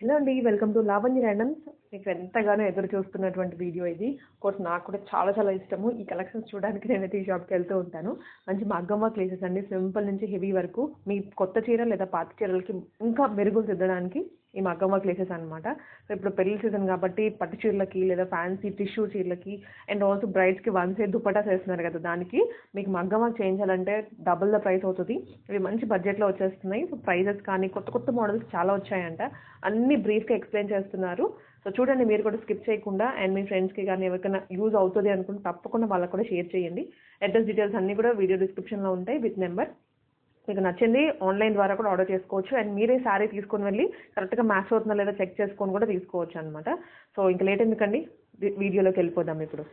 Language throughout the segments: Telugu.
హలో అండి వెల్కమ్ టు లావణ్య ర్యాండమ్స్. మీకు ఎంతగానో ఎదురు చూస్తున్నటువంటి వీడియో ఇది. కోర్స్ నాకు కూడా చాలా చాలా ఇష్టము. ఈ కలెక్షన్స్ చూడడానికి నేనైతే ఈ షాప్కి వెళ్తూ ఉంటాను. మంచి మగ్గమ్మ ప్లేసెస్ అండి. సింపుల్ నుంచి హెవీ వరకు మీ కొత్త చీర లేదా పాత చీరలకి ఇంకా మెరుగులు దిద్దడానికి ఈ మగ్గమ్మ ప్లేసెస్ అనమాట సో ఇప్పుడు పెళ్ళి సీజన్ కాబట్టి పట్టు చీరలకి లేదా ఫ్యాన్సీ టిష్యూ చీరలకి అండ్ ఆల్సో బ్రైడ్స్కి వన్ సైడ్ దుపటాస్ వేస్తున్నారు కదా దానికి. మీకు మగ్గమ్మ చేయించాలంటే డబుల్ ద ప్రైస్ అవుతుంది. ఇవి మంచి బడ్జెట్లో వచ్చేస్తున్నాయి. సో ప్రైజెస్ కానీ కొత్త కొత్త మోడల్స్ చాలా వచ్చాయంట. అన్ని బ్రీఫ్గా ఎక్స్ప్లెయిన్ చేస్తున్నారు. సో చూడండి మీరు కూడా స్కిప్ చేయకుండా అండ్ మీ ఫ్రెండ్స్కి కానీ ఎవరికైనా యూజ్ అవుతుంది అనుకుంటే తప్పకుండా వాళ్ళకి కూడా షేర్ చేయండి. అడ్రస్ డీటెయిల్స్ అన్నీ కూడా వీడియో డిస్క్రిప్షన్లో ఉంటాయి విత్ నెంబర్ మీకు నచ్చింది ఆన్లైన్ ద్వారా కూడా ఆర్డర్ చేసుకోవచ్చు. అండ్ మీరే శారీ తీసుకొని వెళ్ళి కరెక్ట్గా మ్యాచ్ అవుతుందా లేదా చెక్ చేసుకొని కూడా తీసుకోవచ్చు అనమాట సో ఇంకా లేట్ ఎందుకండి? వీడియోలోకి వెళ్ళిపోదాం ఇప్పుడు.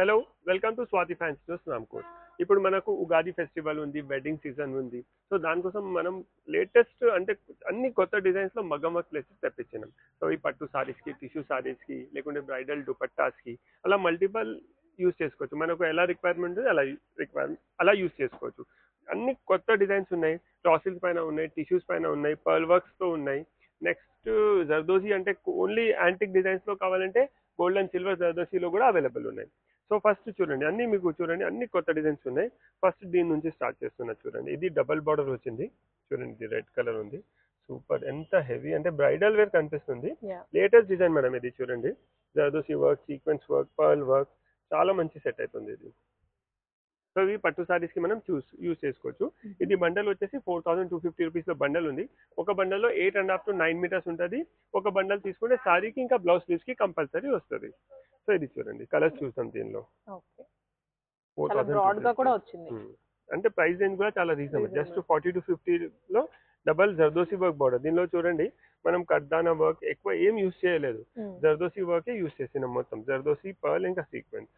Hello welcome to Swathi fans చూస్తున్నాం కోర్స్ ఇప్పుడు మనకు ఉగాది ఫెస్టివల్ ఉంది వెడ్డింగ్ సీజన్ ఉంది. సో దానికోసం మనం లేటెస్ట్ అంటే అన్ని కొత్త డిజైన్స్లో మగ్గం వర్క్ ప్లేసెస్ తెప్పించినాం. సో ఈ పట్టు శారీస్కి టిష్యూ సారీస్కి లేకుంటే బ్రైడల్ దుపట్టాస్కి అలా మల్టిపల్ యూస్ చేసుకోవచ్చు. మనకు ఎలా రిక్వైర్మెంట్ ఉంది అలా రిక్వైర్మెంట్ అలా యూస్ చేసుకోవచ్చు. అన్ని కొత్త డిజైన్స్ ఉన్నాయి. టాసిల్స్ పైన ఉన్నాయి టిష్యూస్ పైన ఉన్నాయి పర్ల్ వర్క్స్తో ఉన్నాయి. నెక్స్ట్ జర్దోజీ అంటే ఓన్లీ యాంటిక్ డిజైన్స్లో కావాలంటే గోల్డ్ అండ్ సిల్వర్ జర్దోజీలో కూడా అవైలబుల్ ఉన్నాయి. సో ఫస్ట్ చూడండి అన్ని మీకు చూడండి అన్ని కొత్త డిజైన్స్ ఉన్నాయి. ఫస్ట్ దీని నుంచి స్టార్ట్ చేస్తున్నా చూడండి. ఇది డబల్ బార్డర్ వచ్చింది. చూడండి ఇది రెడ్ కలర్ ఉంది. సూపర్ ఎంత హెవీ అంటే బ్రైడల్ వేర్ కనిపిస్తుంది. లేటెస్ట్ డిజైన్ మేడం ఇది చూడండి. Zardozi work sequence work pearl work చాలా మంచి సెట్ అవుతుంది ఇది. సో ఇవి పట్టు సారీస్కి మనం చూస్ యూస్ చేసుకోవచ్చు. ఇది బండల్ వచ్చేసి ఫోర్ థౌసండ్ టూ ఫిఫ్టీ రూపీస్లో బండల్ ఉంది. ఒక బండల్లో eight and half to nine metres ఉంటుంది. ఒక బండల్ తీసుకుంటే సారీకి ఇంకా బ్లౌజ్ స్లీవ్స్కి కంపల్సరీ వస్తుంది. సో ఇది చూడండి. కలర్స్ చూస్తాం దీనిలో. ఫోర్ అంటే ప్రైస్ రేంజ్ కూడా చాలా రీజనబుల్. జస్ట్ ఫార్టీ టు ఫిఫ్టీలో డబల్ జర్దోసి వర్క్ బార్డర్ దీనిలో చూడండి మనం కడ్దానా వర్క్ ఎక్కువ ఏం యూస్ చేయలేదు. జర్దోసి వర్కే యూస్ చేసినాం మొత్తం. జర్దోసి పర్ల్ ఇంకా సీక్వెన్స్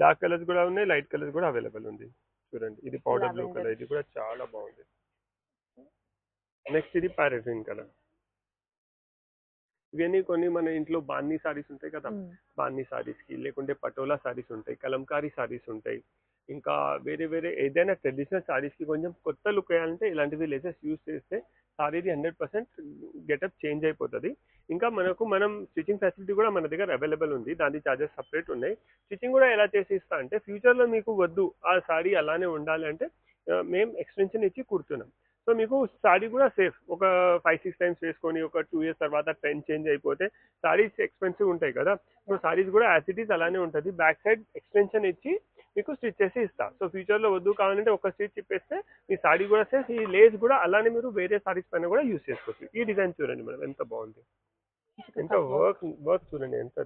డార్క్ కలర్స్ కూడా ఉన్నాయి లైట్ కలర్స్ కూడా అవైలబుల్ ఉంది. చూడండి ఇది పౌడర్ బ్లూ. కలర్ ఇది కూడా చాలా బాగుంది. నెక్స్ట్ ఇది ప్యారెట్ గ్రీన్ కలర్ ఇవన్నీ కొన్ని మన ఇంట్లో బాన్ని సారీస్ ఉంటాయి కదా. బాన్ని సారీస్కి లేకుంటే పటోలా సారీస్ ఉంటాయి కలంకారీ సారీస్ ఉంటాయి. ఇంకా వేరే వేరే ఏదైనా ట్రెడిషనల్ సారీస్కి కొంచెం కొత్త లుక్ వేయాలంటే ఇలాంటివి లేసెస్ యూస్ చేస్తే సారీది హండ్రెడ్ పర్సెంట్ గెటప్ చేంజ్ అయిపోతుంది. ఇంకా మనకు మనం స్టిచ్చింగ్ ఫెసిలిటీ కూడా మన దగ్గర అవైలబుల్ ఉంది. దాని చార్జెస్ సపరేట్ ఉన్నాయి. స్టిచ్చింగ్ కూడా ఎలా చేసి ఇస్తా అంటే ఫ్యూచర్లో మీకు వద్దు. ఆ సారీ అలానే ఉండాలి అంటే మేము ఎక్స్టెన్షన్ ఇచ్చి కుడుతున్నాం. సో మీకు సారీ కూడా సేఫ్ ఒక ఫైవ్ సిక్స్ టైమ్స్ వేసుకొని ఒక టూ ఇయర్స్ తర్వాత ట్రెండ్ చేంజ్ అయిపోతే సారీస్ ఎక్స్పెన్సివ్ ఉంటాయి కదా. సో సారీస్ కూడా యాజ్ ఇట్ ఈస్ అలానే ఉంటుంది. బ్యాక్ సైడ్ ఎక్స్టెన్షన్ ఇచ్చి మీకు స్టిచ్ చేసి ఇస్తా. సో ఫ్యూచర్లో వద్దు కావాలంటే ఒక స్టిచ్ ఇప్పేస్తే మీ సారీ కూడా సేఫ్ ఈ లేస్ కూడా అలానే మీరు వేరే సారీస్ పైన కూడా యూస్ చేసుకోవచ్చు. ఈ డిజైన్ చూడండి మేడం ఎంత బాగుంది. ఎంత వర్క్ వర్క్ చూడండి ఎంత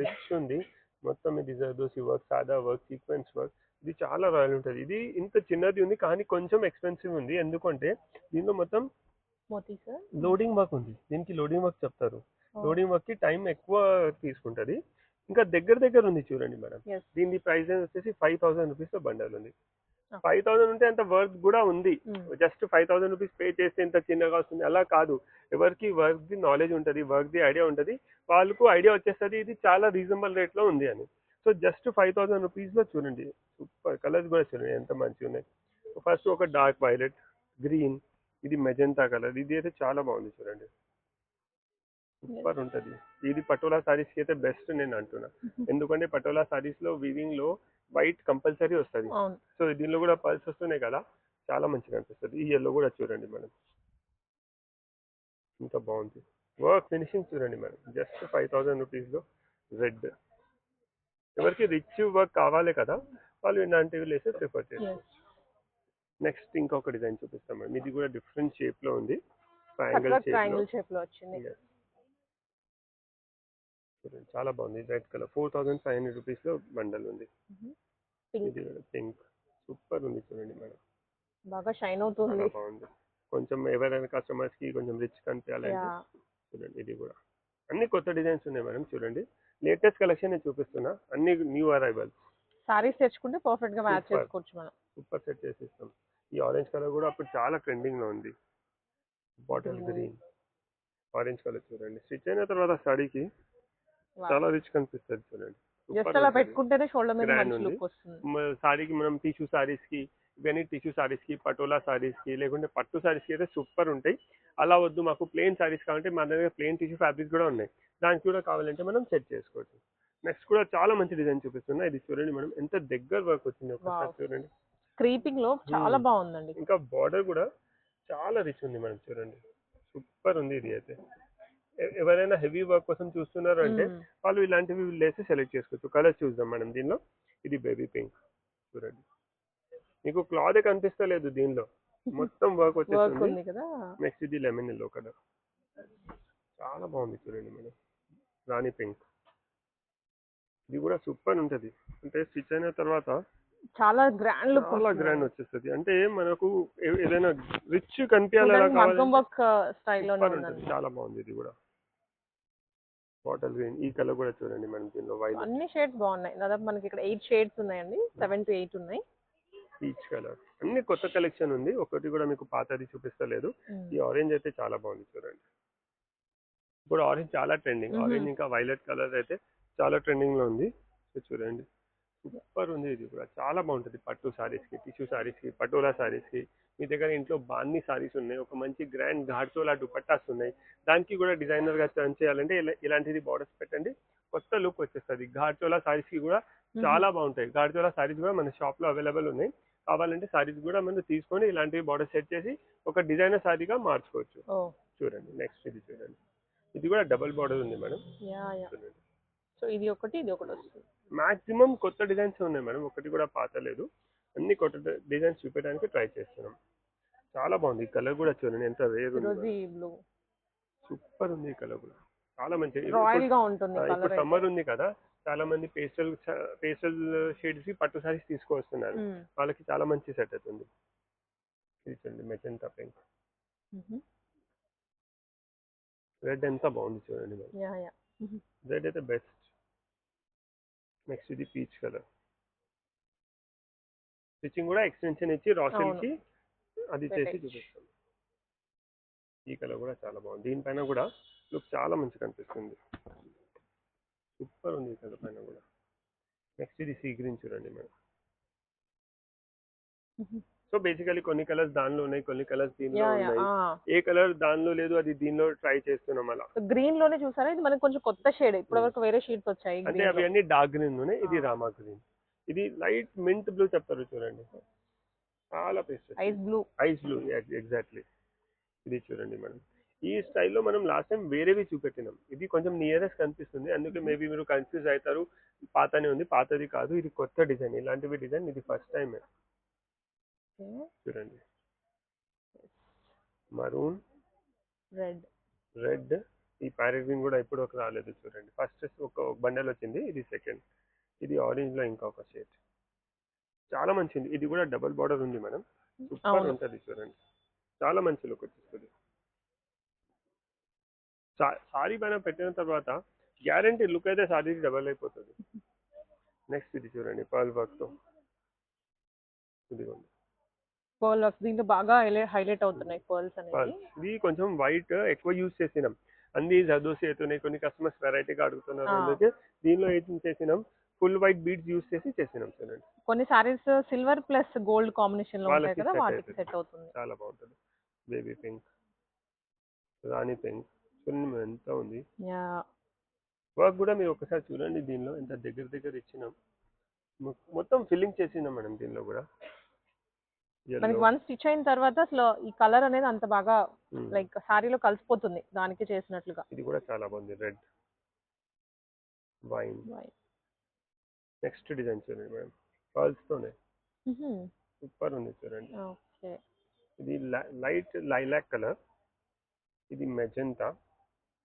రిచ్ ఉంది. మొత్తం ఇది జర్దోసి వర్క్ సాదా వర్క్ సీక్వెన్స్ వర్క్ ఇది చాలా రాయల్ ఉంటుంది. ఇది ఇంత చిన్నది ఉంది కానీ కొంచెం ఎక్స్పెన్సివ్ ఉంది. ఎందుకంటే దీనిలో మొత్తం లోడింగ్ వర్క్ ఉంది. దీనికి లోడింగ్ వర్క్ చెప్తారు. లోడింగ్ వర్క్కి టైం ఎక్కువ తీసుకుంటది. ఇంకా దగ్గర దగ్గర ఉంది చూడండి మేడం. దీని ప్రైస్ వచ్చేసి ఫైవ్ థౌసండ్ రూపీస్లో బండల్ ఉంది. ఫైవ్ థౌసండ్ ఉంటే అంత వర్క్ కూడా ఉంది. Just five thousand rupees pay చేస్తే ఇంత చిన్నగా వస్తుంది? అలా కాదు. ఎవరికి వర్క్ ది నాలెడ్జ్ ఉంటుంది వర్క్ ది ఐడియా ఉంటుంది. వాళ్ళకు ఐడియా వచ్చేస్తుంది ఇది చాలా రీజనబుల్ రేట్లో ఉంది అని. సో జస్ట్ ఫైవ్ థౌసండ్ రూపీస్లో చూడండి. సూపర్ కలర్స్ కూడా చూడండి ఎంత మంచిగా ఉన్నాయి. ఫస్ట్ ఒక డార్క్ వైలెట్ గ్రీన్ ఇది మెజెంతా కలర్ ఇది అయితే చాలా బాగుంది చూడండి. సూపర్ ఉంటది ఇది పటోలా సారీస్కి అయితే బెస్ట్ నేను అంటున్నా ఎందుకంటే పటోలా సారీస్లో వీవింగ్లో వైట్ కంపల్సరీ వస్తుంది. సో దీనిలో కూడా పల్స్ వస్తున్నాయి కదా చాలా మంచిగా అనిపిస్తుంది. ఈ ఎల్లో కూడా చూడండి మేడం. ఇంత బాగుంది. వర్క్ ఫినిషింగ్ చూడండి మేడం. జస్ట్ ఫైవ్ థౌసండ్ రూపీస్లో రెడ్ ఎవరికి రిచ్ వర్క్ కావాలి కదా వాళ్ళు ఇలాంటివి లేసే ప్రిఫర్ చేస్తారు. నెక్స్ట్ ఇంకొక డిజైన్ చూపిస్తాం మేడం. ఇది కూడా డిఫరెంట్ షేప్లో ఉంది. ట్రయాంగిల్ షేప్లో. ట్రయాంగిల్ షేప్లో వచ్చింది. చూడండి. చాలా బాగుంది. Red colour. Four thousand five hundred రూపీస్లో బండల్ ఉంది. పింక్. ఇది పింక్. సూపర్ ఉంది చూడండి మేడం. బాగా షైన్ అవుతుంది బాగుంది. కొంచెం ఎవరైనా కస్టమర్స్కి కొంచెం రిచ్ కనిపించాలంటే యా. చూడండి ఇది కూడా. అన్ని కొత్త డిజైన్స్ ఉన్నాయి మేడం చూడండి. లేటెస్ట్ కలెక్షన్ నేను చూపిస్తున్నా. అన్ని న్యూ అరైవల్స్. సారీస్ తెచ్చుకుంటే పర్ఫెక్ట్గా మ్యాచ్. చేసుకోవచ్చు మనం. సూపర్ సెట్ చేసి ఇస్తాం ఈ ఆరెంజ్ కలర్ కూడా అప్పుడు చాలా ట్రెండింగ్లో ఉంది. బాటిల్. గ్రీన్. ఆరెంజ్ కలర్ చూడండి. స్టిచ్ అయిన తర్వాత Wow. చాలా రిచ్ కనిపిస్తుంది చూడండి. Super జస్ట్ అలా ఉంటుంది. పెట్టుకుంటేనే షోల్డర్ మీద Grand మంచి ఉంది. లుక్ వస్తుంది. మ- సారీకి మనం టిష్యూ సారీస్కి ఇవన్నీ టిష్యూ సారీస్కి పటోలా సారీస్కి లేకుంటే పట్టు సారీస్కి అయితే సూపర్ ఉంటాయి. అలా వద్దు మాకు ప్లెయిన్ సారీస్ కావాలంటే మన దగ్గర ప్లెయిన్ టిష్యూ ఫ్యాబ్రిక్స్ కూడా ఉన్నాయి. దానికి కూడా కావాలంటే మనం సెట్ చేసుకోవచ్చు. నెక్స్ట్ కూడా చాలా మంచి డిజైన్ చూపిస్తున్నా. ఇది చూడండి మేడం ఎంత దగ్గర వర్క్ వచ్చింది ఒకసారి. చూడండి. క్రీపింగ్లో చాలా Hmm. బాగుందండి. ఇంకా బార్డర్ కూడా చాలా రిచ్ ఉంది మేడం చూడండి. సూపర్ ఉంది ఇది అయితే. ఎవరైనా హెవీ వర్క్ కోసం చూస్తున్నారు అంటే. వాళ్ళు ఇలాంటివి లేసి సెలెక్ట్ చేసుకోవచ్చు. కలర్స్ చూద్దాం మేడం దీనిలో. ఇది బేబీ పింక్. చూడండి. మీకు క్లాత్ కనిపిస్తలేదు దీనిలో. మొత్తం వర్క్ వచ్చేస్తుంది. నెక్స్ట్ ఇది లెమన్ ఎల్లో కలర్ చాలా బాగుంది చూడండి మేడం. రాణి పింక్. ఇది కూడా సూపర్ ఉంటది. అంటే స్టిచ్ అయిన తర్వాత చాలా గ్రాండ్ లుక్ చాలా గ్రాండ్ వచ్చేస్తుంది. అంటే మనకు ఏదైనా రిచ్ కనిపించాలి ఉంటుంది. చాలా బాగుంది ఇది కూడా. బాటిల్ గ్రీన్ ఈ కలర్ కూడా చూడండి మనం దీనిలో వైలెట్ అన్ని షేడ్స్ బాగున్నాయి. దాదాపు మనకి ఇక్కడ ఎయిట్ షేడ్స్ ఉన్నాయండి. సెవెన్ టు ఎయిట్ ఉన్నాయి. పీచ్ కలర్ అన్ని కొత్త కలెక్షన్ ఉంది. ఒకటి కూడా మీకు పాతది చూపిస్తలేదు. Hmm. ఈ ఆరెంజ్ అయితే చాలా బాగుంది చూడండి. ఇప్పుడు ఆరెంజ్ చాలా ట్రెండింగ్. ఆరెంజ్ ఇంకా వైలెట్ కలర్ అయితే చాలా ట్రెండింగ్లో ఉంది. చూడండి. సూపర్ ఉంది ఇది కూడా. చాలా బాగుంటుంది పట్టు సారీస్కి టిష్యూ సారీస్కి పటోలా సారీస్కి. మీ దగ్గర ఇంట్లో బాన్ని సారీస్ ఉన్నాయి. ఒక మంచి గ్రాండ్ ఘాట్చోలా దుపట్టాస్ ఉన్నాయి. దానికి కూడా డిజైనర్గా టర్న్ చేయాలంటే ఇలా- ఇలాంటిది బార్డర్స్ పెట్టండి. కొత్త లుక్ వచ్చేస్తుంది. ఘాట్చోలా సారీస్కి కూడా చాలా బాగుంటాయి. ఘాట్చోలా సారీస్ కూడా మన షాప్లో అవైలబుల్ ఉన్నాయి. కావాలంటే సారీస్ కూడా మనం తీసుకొని ఇలాంటివి బార్డర్ సెట్ చేసి ఒక డిజైనర్ సారీగా మార్చుకోవచ్చు. చూడండి నెక్స్ట్ ఇది చూడండి. ఇది కూడా డబుల్ బార్డర్ ఉంది మేడం. చూడండి. సో ఇది ఒకటి ఇది ఒకటి వస్తుంది. మాక్సిమం కొత్త డిజైన్స్ ఉన్నాయి మేడం. ఒకటి కూడా పాత లేదు. అన్ని కొత్త డిజైన్స్ చూపించడానికి ట్రై చేస్తున్నాం. చాలా బాగుంది. కలర్ కూడా చూడండి ఎంత రేర్ ఉంది రోజీ బ్లూ సూపర్ ఉంది కలర్ కూడా. చాలా మంచి. రాయల్గా ఉంటుంది ఇప్పుడు కలర్ సమ్మర్ ఉంది కదా చాలా మంది పేస్టల్ పేస్టల్ షేడ్స్కి పట్టు సారీస్ తీసుకొస్తున్నారు వాళ్ళకి చాలా మంచి సెట్ అవుతుంది ఇది చూడండి మెజెంటా పింక్ రెడ్ ఎంత బాగుంది చూడండి రెడ్ అయితే బెస్ట్ నెక్స్ట్ ఇది పీచ్ కలర్ స్టిచ్చింగ్ కూడా ఎక్స్టెన్షన్ ఇచ్చి అవును. కి అది చేసి. చూపిస్తాం. ఈ కలర్ కూడా చాలా బాగుంది. దీనిపైన కూడా లుక్ చాలా మంచి కనిపిస్తుంది సూపర్ ఉంది ఈ కలర్ పైన కూడా. నెక్స్ట్ ఇది సీ గ్రీన్ చూడండి మేడం. సో బేసికలీ కొన్ని కలర్స్ దానిలో ఉన్నాయి కొన్ని కలర్స్ దీనిలో ఉన్నాయి. ఏ కలర్ దానిలో లేదు అది దీనిలో ట్రై చేస్తున్నాం అలా. గ్రీన్లోనే చూసారా? ఇది మనకి కొంచెం కొత్త షేడ్ ఇప్పటి వరకు వేరే షేడ్స్ వచ్చాయి అంటే అవి. అన్ని డార్క్ గ్రీన్ ఉన్నాయి ఇది. రామా గ్రీన్. ఇది లైట్ మింట్ బ్లూ చెప్తారు చూడండి. చాలా best ice blue. Ice blue exactly. ఇది చూడండి మేడం. ఈ స్టైల్లో మనం లాస్ట్ టైం వేరేవి చూపెట్టినాం. ఇది కొంచెం నియరెస్ట్ కనిపిస్తుంది. అందుకే మేబీ మీరు కన్ఫ్యూజ్ అవుతారు. పాతనే ఉంది పాతది కాదు. ఇది కొత్త డిజైన్. ఇలాంటివి డిజైన్ ఇది ఫస్ట్ టైం చూడండి. మరూన్ రెడ్ రెడ్ ఈ ప్యారెట్ గ్రీన్ కూడా ఇప్పుడు ఒక రాలేదు చూడండి. ఫస్ట్ ఒక బండల్ వచ్చింది ఇది సెకండ్ ఇది ఆరెంజ్లో ఇంకొక షేడ్ చాలా మంచిది ఇది కూడా డబుల్ బార్డర్ ఉంది మేడం. సూపర్. ఉంటది చూడండి. చాలా మంచి లుక్ వచ్చేస్తుంది. సారీ పైన పెట్టిన తర్వాత గ్యారంటీ లుక్ అయితే సారీ డబల్ అయిపోతుంది. నెక్స్ట్ ఇది చూడండి పర్ల్ వర్క్తో ఇదిగోండి. పర్ల్ వర్క్స్ దీంట్లో బాగా హైలైట్ అవుతున్నాయి పర్ల్స్ పర్ల్ అనేవి. ఇది కొంచెం వైట్ ఎక్కువ యూజ్ చేసినాం. అన్ని జర్దోసి అవుతున్నాయి కొన్ని కస్టమర్స్ వెరైటీగా అడుగుతున్నారు. అందుకే దీనిలో ఏం చేసినాం? ఫుల్ వైట్ బీడ్స్ యూజ్ చేసి చేసినాం చూడండి. కొన్ని సారీస్ సిల్వర్ ప్లస్ గోల్డ్ కాంబినేషన్లో ఉంటాయి కదా వాటికి. సెట్ అవుతుంది. చాలా బాగుంటుంది. Baby pink rani pink. చూడండి ఎంత ఉంది. యా వర్క్ కూడా మీరు ఒకసారి చూడండి దీనిలో ఎంత దగ్గర దగ్గర ఇచ్చినాం. మొత్తం ఫిల్లింగ్ చేసినాం మేడం దీనిలో కూడా? మనకి. వన్ స్టిచ్ అయిన తర్వాత అసలు ఈ కలర్ అనేది అంత బాగా Hmm. లైక్ సారీలో కలిసిపోతుంది దానికి చేసినట్లుగా. ఇది కూడా చాలా బాగుంది. రెడ్ వైన్ నెక్స్ట్ డిజైన్ చూడండి మేడం. పర్ల్స్ తోనే. సూపర్ ఉంది చూడండి. ఓకే ఇది లైట్ లైలాక్ కలర్ ఇది మెజెంటా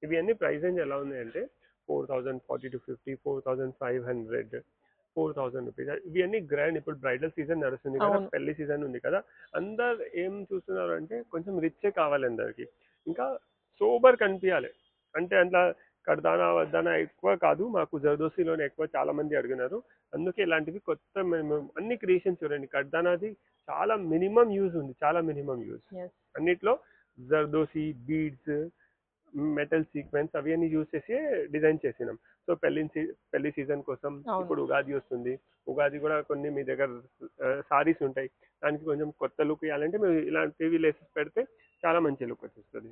ఇవి అన్ని ప్రైస్ రేంజ్ ఎలా ఉన్నాయంటే four thousand forty to fifty four thousand five hundred four thousand rupees ఇవి అన్ని గ్రాండ్ ఇప్పుడు బ్రైడల్ సీజన్ నడుస్తుంది కదా. పెళ్ళి సీజన్ ఉంది కదా అందరు ఏం చూస్తున్నారు అంటే కొంచెం రిచే కావాలి అందరికి. ఇంకా సోబర్ కనిపించాలి అంటే అట్లా కడదానా వద్దానా ఎక్కువ కాదు. మాకు జర్దోసిలోనే ఎక్కువ చాలా మంది అడిగినారు. అందుకే ఇలాంటివి కొత్త మేము అన్ని క్రియేషన్ చూడండి. కడ్దానాది చాలా మినిమం యూజ్ ఉంది. చాలా మినిమం యూజ్. అన్నిట్లో జర్దోసి బీడ్స్ మెటల్ సీక్వెన్స్ అవి అన్ని యూజ్ చేసి డిజైన్ చేసినాం. సో పెళ్ళి పెళ్ళి సీజన్ కోసం. ఇప్పుడు ఉగాది వస్తుంది. ఉగాది కూడా కొన్ని మీ దగ్గర సారీస్ ఉంటాయి. దానికి కొంచెం కొత్త లుక్ ఇవ్వాలంటే మీరు ఇలాంటివి లేసెస్ పెడితే చాలా మంచి లుక్ వచ్చేస్తుంది.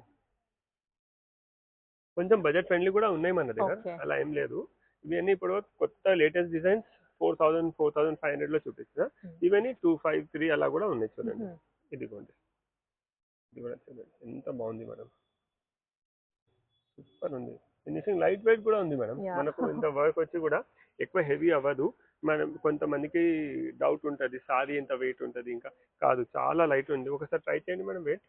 కొంచెం బడ్జెట్ ఫ్రెండ్లీ కూడా ఉన్నాయి మన దగ్గర. అలా ఏం లేదు. ఇవన్నీ ఇప్పుడు కొత్త latest designs four thousand four thousand five హండ్రెడ్లో చూపించిన. ఇవన్నీ టూ ఫైవ్ త్రీ అలా కూడా ఉన్నాయి చూడండి. ఇదిగోండి. ఇది కూడా చూడండి. ఎంత బాగుంది మేడం. సూపర్ ఉంది. ఫినిషింగ్ లైట్ వెయిట్ కూడా ఉంది మేడం. మనకు ఇంత వర్క్ వచ్చి కూడా ఎక్కువ హెవీ అవ్వదు. మనం కొంతమందికి డౌట్ ఉంటుంది. సారీ ఎంత వెయిట్ ఉంటుంది. ఇంకా కాదు. చాలా లైట్ ఉంది. ఒకసారి ట్రై చేయండి మేడం వెయిట్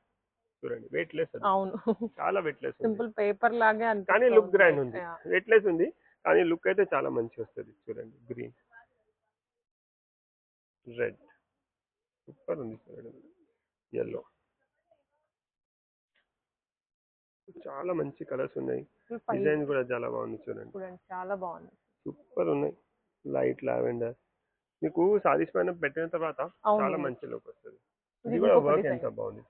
చూడండి. వెయిట్ లెస్ అవును. చాలా వెయిట్ లెస్ సింపుల్ పేపర్ లాగే కానీ లుక్ గ్రాండ్ ఉంది. వెయిట్ లెస్ ఉంది. కానీ లుక్ అయితే చాలా మంచి వస్తుంది. చూడండి. గ్రీన్ రెడ్ సూపర్ ఉంది చూడండి. ఎల్లో చాలా మంచి కలర్స్ ఉన్నాయి. డిజైన్ కూడా చాలా బాగుంది చూడండి. చాలా బాగుంది. సూపర్ ఉన్నాయి. లైట్ లావెండర్ మీకు సారీస్ పైన పెట్టిన తర్వాత. చాలా మంచి లుక్ వస్తుంది. ఇది కూడా వర్క్. ఎంత బాగుంది.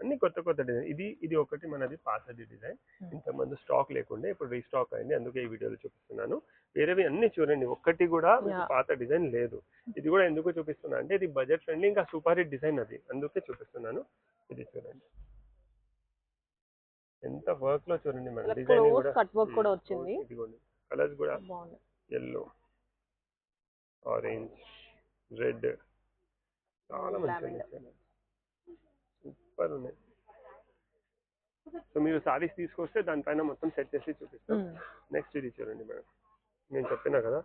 అన్ని కొత్త కొత్త డిజైన్ ఇది ఇది ఒకటి మనది పాతది డిజైన్. ఇంతకుముందు స్టాక్ లేకుండే ఇప్పుడు రీస్టాక్ అయింది. అందుకే ఈ వీడియోలో చూపిస్తున్నాను. వేరేవి అన్ని చూడండి. ఒక్కటి కూడా. పాత డిజైన్ లేదు. ఇది కూడా ఎందుకు చూపిస్తున్నా అంటే ఇది బడ్జెట్ ఫ్రెండ్లీ ఇంకా సూపర్ హిట్ డిజైన్ అది. అందుకే చూపిస్తున్నాను. ఇది చూడండి. ఎంత వర్క్లో చూడండి మన డిజైన్ కూడా. వచ్చింది. ఇదిగోండి. కలర్స్ కూడా ఎల్లో ఆరెంజ్ రెడ్ చాలా మంచి. సూపర్ ఉన్నాయి సో మీరు సారీస్ తీసుకొస్తే దానిపైన మొత్తం సెట్ చేసి చూపిస్తాం. నెక్స్ట్ ఇది చూడండి మేడం. నేను చెప్పినా కదా.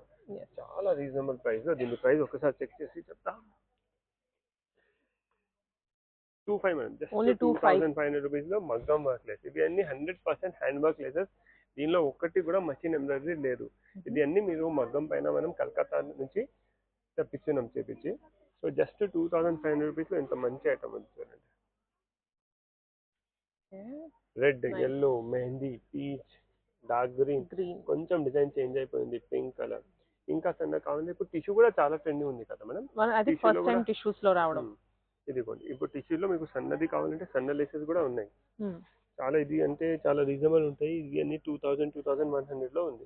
చాలా రీజనబుల్ ప్రైస్లో దీని ప్రైస్ ఒకసారి చెక్ చేసి చెప్తా. Two five madam. Just two 25. Thousand five hundred రూపీస్లో మగ్గం వర్క్ లెస్ ఇవి అన్ని hundred percent hand work laces దీనిలో ఒక్కటి కూడా మషిన్ ఎంబ్రాయిడరీ లేదు. ఇది అన్ని మీరు మగ్గం పైన మనం కలకత్తా నుంచి తెప్పించున్నాం చేపించి. So just two thousand five hundred రూపీస్లో ఇంత మంచి ఐటమ్ ఉంది చూడండి. Red. Yellow mehendi peach dark green green. కొంచెం డిజైన్ చేంజ్ అయిపోయింది పింక్ కలర్. ఇంకా సన్న కావాలి ఇప్పుడు టిష్యూ కూడా చాలా ట్రెండింగ్ ఉంది కదా మేడం? ఫస్ట్లో టైం టిష్యూస్లో రావడం. ఇదిగోండి. ఇప్పుడు టిష్యూలో మీకు సన్నది కావాలంటే సన్న లేసెస్ కూడా ఉన్నాయి. చాలా ఇది అంటే చాలా రీజనబుల్ ఉంటాయి. ఇది అన్ని two thousand two thousand one హండ్రెడ్లో ఉంది.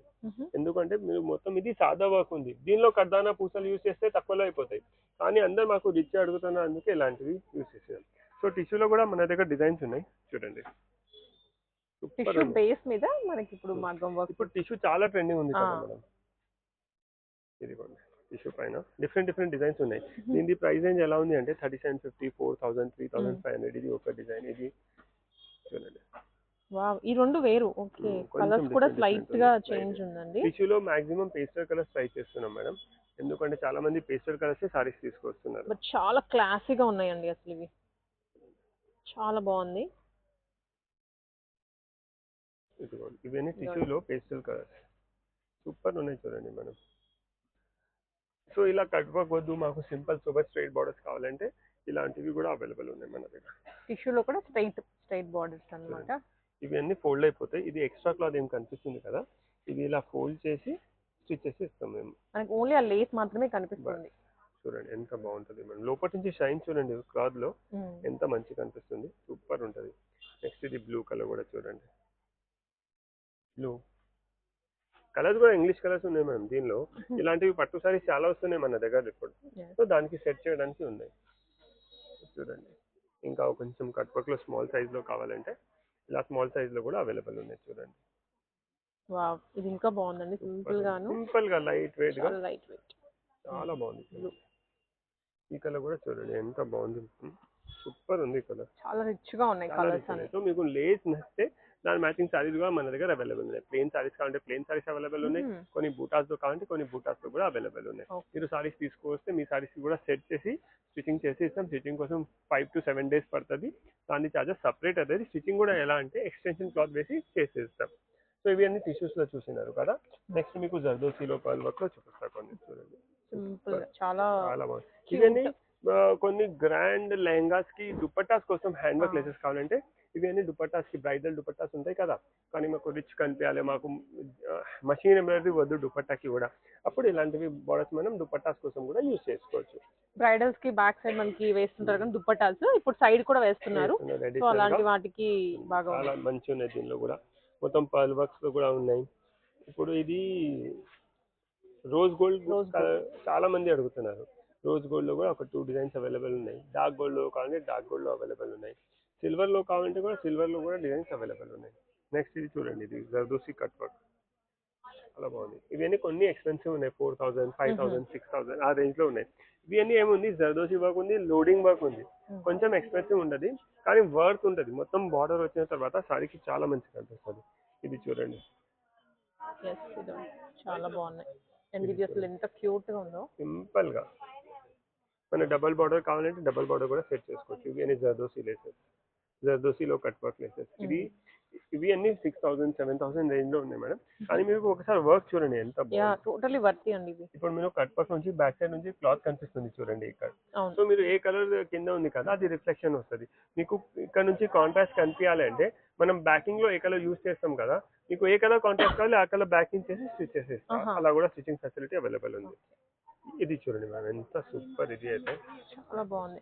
ఎందుకంటే మీరు మొత్తం ఇది సాదా వర్క్ ఉంది. దీనిలో కడ్దానా పూసలు యూస్ చేస్తే తక్కువలో అయిపోతాయి. కానీ అందరు మాకు రిచ్ అడుగుతున్నారు అందుకే ఇలాంటివి యూస్ చేసాం సో టిష్యూలో కూడా మన దగ్గర డిజైన్స్ ఉన్నాయి. చూడండి. టిష్యూ. బేస్ మీద మనకి ఇప్పుడు మగ్గం వర్క్ ఇప్పుడు టిష్యూ చాలా ట్రెండింగ్ ఉంది కదా. మేడం. ఇదిగోండి. టిష్యూ పైన డిఫరెంట్ డిఫరెంట్ డిజైన్స్ ఉన్నాయి. దీని ప్రైస్ రేంజ్ ఎలా ఉంది అంటే thirty seven fifty four thousand three thousand five hundred ఇది ఒక డిజైన్ ఇది. చూడండి. వావ్ ఈ రెండు వేరు. ఓకే. కలర్స్ కూడా స్లైట్గా. చేంజ్ ఉందండి. టిష్యూలో మాక్సిమం పేస్టల్ కలర్స్ ట్రై చేస్తున్నాం మేడం. ఎందుకంటే చాలా మంది పేస్టల్ కలర్స్ సారీస్ తీసుకొస్తున్నారు. చాలా క్లాసీగా ఉన్నాయండి అసలు ఇవి. చాలా బాగుంది. ఇదిగోండి. ఇవన్నీ టిష్యూలో పేస్టల్ కలర్స్. సూపర్ ఉన్నాయి చూడండి మేడం. సో ఇలా కట్ వర్క్ వద్దు మాకు సింపుల్ సూపర్ స్ట్రైట్ బార్డర్స్ కావాలంటే ఇలాంటివి కూడా అవైలబుల్ ఉన్నాయి మన దగ్గర. టిష్యూలో కూడా స్ట్రైట్ స్ట్రైట్ బార్డర్స్ అన్నమాట. ఇవి అన్ని ఫోల్డ్ అయిపోతాయి. ఇది ఎక్స్ట్రా క్లాత్ ఏం కనిపిస్తుంది కదా? ఇది ఇలా ఫోల్డ్ చేసి స్టిచ్ చేసి ఇస్తాం మేము. మనకి ఓన్లీ ఆ లేస్ మాత్రమే కనిపిస్తుంది. చూడండి ఎంత బాగుంటుంది. మేడం లోపల నుంచి షైన్ చూడండి క్లాత్లో. ఎంత మంచిగా కనిపిస్తుంది సూపర్ ఉంటుంది. నెక్స్ట్ ఇది బ్లూ కలర్ కూడా చూడండి. బ్లూ. కలర్స్ కూడా ఇంగ్లీష్ కలర్స్ ఉన్నాయి మేడం దీనిలో. ఇలాంటివి పట్టు సారీస్ చాలా వస్తున్నాయి మన దగ్గర ఇప్పుడు. సో దానికి సెట్ చేయడానికి ఉన్నాయి. చూడండి. ఇంకా కొంచెం కట్ వర్క్లో స్మాల్ సైజ్లో కావాలంటే ఇలా స్మాల్ సైజ్లో కూడా అవైలబుల్ ఉన్నాయి చూడండి. వావ్. ఇది ఇంకా బాగుందండి. సింపుల్ గాను సింపుల్గా లైట్ వెయిట్గా చాలా లైట్ వెయిట్. చాలా బాగుంది. ఈ కలర్ కూడా చూడండి ఎంత బాగుంది. సూపర్ ఉంది ఈ కలర్. చాలా రిచ్గా ఉన్నాయి కలర్స్. అనేవి సో మీకు లేస్ నచ్చితే దాని మ్యాచింగ్ సారీస్ కూడా మన దగ్గర అవైలబుల్ ఉన్నాయి. ప్లేన్ సారీస్ కావాలంటే ప్లేన్ సారీస్ అవైలబుల్ ఉన్నాయి. కొన్ని బూటాస్లో కావాలంటే కొన్ని బూటాస్లో కూడా అవైలబుల్ ఉన్నాయి. మీరు సారీస్ తీసుకొస్తే మీ సారీస్ కూడా సెట్ చేసి స్టిచింగ్ చేసి ఇస్తాం. స్టిచింగ్ కోసం ఫైవ్ టు సెవెన్ డేస్ పడుతుంది. దాని చార్జెస్ సపరేట్ అవుతుంది స్టిచింగ్ కూడా ఎలా అంటే ఎక్స్టెన్షన్ క్లాత్ వేసి చేసి ఇస్తాం సో ఇవి అన్ని టిష్యూస్లో చూసినారు కదా. నెక్స్ట్ మీకు జర్దోసీలో పర్ల్ వర్క్లో చూపిస్తా కొన్ని చూడండి. సింపుల్ చాలా చాలా బాగుంది Cute. ఇవన్నీ కొన్ని గ్రాండ్ లెహంగాస్కి దుపట్టాస్ కోసం హ్యాండ్ వర్క్. లెసెస్ కావాలంటే ఇవి అన్ని దుపట్టాస్కి బ్రైడల్ దుపట్టాస్ ఉంటాయి కదా కానీ మాకు రిచ్ కనిపించాలి మాకు మషిన్ ఎంబ్రాయిడరీ వద్దు దుపట్టాకి కూడా అప్పుడు ఇలాంటివి బోర్డర్స్ మనం దుపట్టాస్ కోసం కూడా యూజ్ చేసుకోవచ్చు బ్రైడల్స్కి బ్యాక్ సైడ్ మనకి వేస్తుంటారు కానీ దుప్పటాస్ ఇప్పుడు సైడ్ కూడా వేస్తున్నారు సో అలాంటి. వాటికి బాగా చాలా. మంచి ఉన్నాయి దీనిలో కూడా మొత్తం పర్ల్ వర్క్స్లో కూడా ఉన్నాయి ఇప్పుడు ఇది రోజ్ గోల్డ్. చాలా మంది అడుగుతున్నారు. రోజ్ గోల్డ్లో కూడా ఒక టూ డిజైన్స్ అవైలబుల్ ఉన్నాయి. డార్క్ గోల్డ్లో కావాలంటే డార్క్ గోల్డ్లో అవైలబుల్ ఉన్నాయి. సిల్వర్లో కావాలంటే కూడా సిల్వర్లో కూడా డిజైన్స్ అవైలబుల్ ఉన్నాయి. నెక్స్ట్ ఇది చూడండి ఇది జర్దోసి కట్ వర్క్ చాలా బాగుంది. ఇవన్నీ కొన్ని ఎక్స్పెన్సివ్ ఉన్నాయి. Four thousand five thousand six thousand ఆ రేంజ్లో ఉన్నాయి. ఇవన్నీ ఏముంది? జర్దోసి వర్క్ ఉంది లోడింగ్ వర్క్ ఉంది. కొంచెం ఎక్స్పెన్సివ్ ఉండదు కానీ వర్క్ ఉంటుంది. మొత్తం బార్డర్ వచ్చిన తర్వాత సారీకి చాలా మంచిగా అనిపిస్తుంది ఇది చూడండి. చాలా బాగున్నాయి. అండ్ ఇది అసలు ఎంత క్యూట్గా ఉందో. సింపుల్గా. మన డబల్ బార్డర్ కావాలంటే డబల్ బార్డర్ కూడా సెట్ చేసుకోవచ్చు. ఇవి అన్ని జర్దోసి లేసెస్. జర్దోసిలో కట్ వర్క్ లేసెస్. ఇది ఇవి అన్ని సిక్స్ థౌసండ్ సెవెన్ థౌసండ్ రేంజ్లో ఉన్నాయి మేడం. కానీ మీరు ఒకసారి వర్క్ చూడండి ఎంత టోటలీ వర్తి అండి ఇప్పుడు మీరు కట్ వర్క్ నుంచి బ్యాక్ సైడ్ నుంచి క్లాత్ కనిపిస్తుంది చూడండి ఇక్కడ. సో మీరు ఏ కలర్ కింద ఉంది కదా అది రిఫ్లెక్షన్ వస్తుంది. మీకు ఇక్కడ నుంచి కాంట్రాస్ట్ కనిపించాలి అంటే మనం బ్యాకింగ్లో ఏ కలర్ యూస్ చేస్తాం కదా మీకు ఏ కలర్ కాంట్రాస్ట్ కావాలి ఆ కలర్ బ్యాకింగ్ చేసి స్టిచ్ చేసేస్తాం. అలా కూడా స్టిచ్చింగ్ ఫెసిలిటీ అవైలబుల్ ఉంది. ఇది చూడండి మేడం ఎంత సూపర్ ఇది అయితే. చాలా బాగుంది.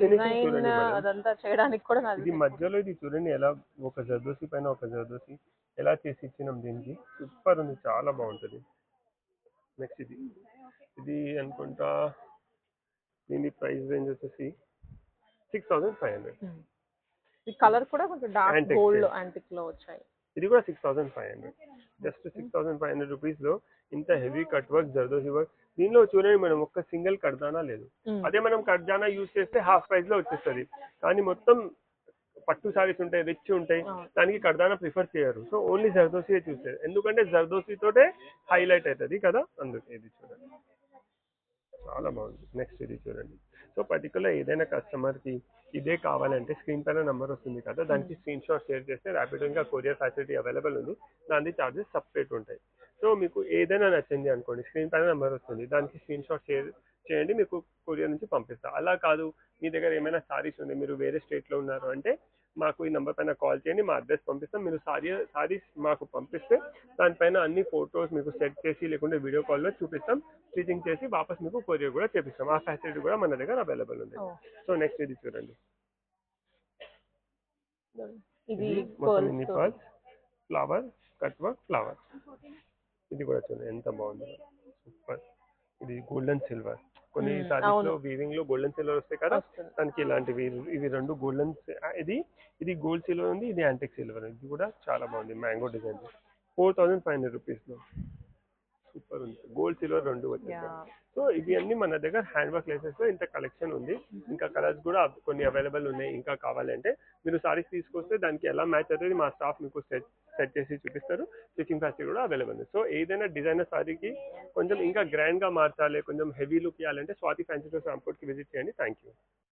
చూడండి. అదంతా చేయడానికి కూడా ఇది మధ్యలో ఇది చూడండి ఎలా ఒక జర్దోసి పైన ఒక జర్దోసి ఎలా చేసి ఇచ్చినాం దీనికి. సూపర్ ఉంది చాలా బాగుంటుంది. నెక్స్ట్ ఇది. ఇది అనుకుంటా దీని ప్రైస్ రేంజ్ వచ్చేసి సిక్స్ థౌసండ్ ఫైవ్ హండ్రెడ్ ఈ కలర్ కూడా కొంచెం డార్క్ గోల్డ్. యాంటిక్లో వచ్చాయి. ఇది కూడా six thousand five hundred just six thousand five hundred రూపీస్లో ఇంత heavy cut work zardozi work దీనిలో చూడండి మనం ఒక్క సింగిల్ కడ్దానా లేదు. అదే మనం కడ్దానా యూజ్ చేస్తే హాఫ్ ప్రైస్లో వచ్చేస్తుంది. కానీ మొత్తం పట్టు సారీస్ ఉంటాయి రిచ్ ఉంటాయి. దానికి కడ్దానా ప్రిఫర్ చేయరు. సో ఓన్లీ జర్దోసి చూస్తారు ఎందుకంటే జర్దోసి తోటే హైలైట్ అవుతుంది కదా అందుకే ఇది చూడండి. చాలా బాగుంది. నెక్స్ట్ ఇది చూడండి. సో పర్టికులర్ ఏదైనా కస్టమర్కి ఇదే కావాలంటే స్క్రీన్ పైన నెంబర్ వస్తుంది కదా దానికి స్క్రీన్ షాట్ షేర్ చేస్తే ర్యాపిడ్ ఇంకా కొరియర్ ఫెసిలిటీ అవైలబుల్ ఉంది. దాని చార్జెస్ సపరేట్ ఉంటాయి. సో మీకు ఏదైనా నచ్చింది అనుకోండి స్క్రీన్ పైన నెంబర్ వస్తుంది దానికి స్క్రీన్ షాట్ షేర్ చేయండి మీకు కొరియర్ నుంచి పంపిస్తా. అలా కాదు మీ దగ్గర ఏమైనా సారీస్ ఉంది మీరు వేరే స్టేట్లో ఉన్నారు అంటే మాకు ఈ నెంబర్ పైన కాల్ చేయండి మా అడ్రస్ పంపిస్తాం. మీరు సారీ సారీస్ మాకు పంపిస్తే దానిపైన అన్ని ఫొటోస్ మీకు సెట్ చేసి లేకుంటే వీడియో కాల్లో చూపిస్తాం. స్టిచింగ్ చేసి వాపస్ మీకు కొరియర్ కూడా చేపిస్తాం. ఆ ఫెసిలిటీ కూడా మన దగ్గర అవైలబుల్ ఉంది. సో నెక్స్ట్ ఇది చూడండి. ఇది ఫ్లవర్ కట్ వర్క్ ఫ్లవర్ ఇది కూడా చూడండి ఎంత బాగుంది. సూపర్ ఇది గోల్డెన్ సిల్వర్ కొన్ని సారీస్లో. వీవింగ్లో గోల్డెన్ సిల్వర్ వస్తాయి కదా. దానికి ఇలాంటివి. ఇవి రెండు గోల్డెన్ ఇది ఇది గోల్డ్ సిల్వర్ ఉంది ఇది యాంటిక్ సిల్వర్ ఇది కూడా చాలా బాగుంది mango design. Four thousand five hundred రూపీస్లో సూపర్ ఉంది. గోల్డ్ సిల్వర్ రెండు వచ్చేసాయి Yeah. సో ఇవి అన్ని మన దగ్గర హ్యాండ్ వర్క్ లేసెస్లో ఇంత కలెక్షన్ ఉంది. ఇంకా కలర్స్ కూడా కొన్ని అవైలబుల్ ఉన్నాయి ఇంకా కావాలంటే మీరు సారీస్ తీసుకొస్తే దానికి ఎలా మ్యాచ్ అవుతుంది మా స్టాఫ్ మీకు సెట్ సెట్ చేసి చూపిస్తారు. స్టిచ్చింగ్ ఫ్యాసిలిటీ కూడా అవైలబుల్ ఉంది. సో ఏదైనా డిజైనర్ సారీకి కొంచెం ఇంకా గ్రాండ్గా మార్చాలి కొంచెం హెవీ లుక్ ఇవ్వాలంటే స్వాతి ఫ్యాన్సీ కి విజిట్ చేయండి. Thank you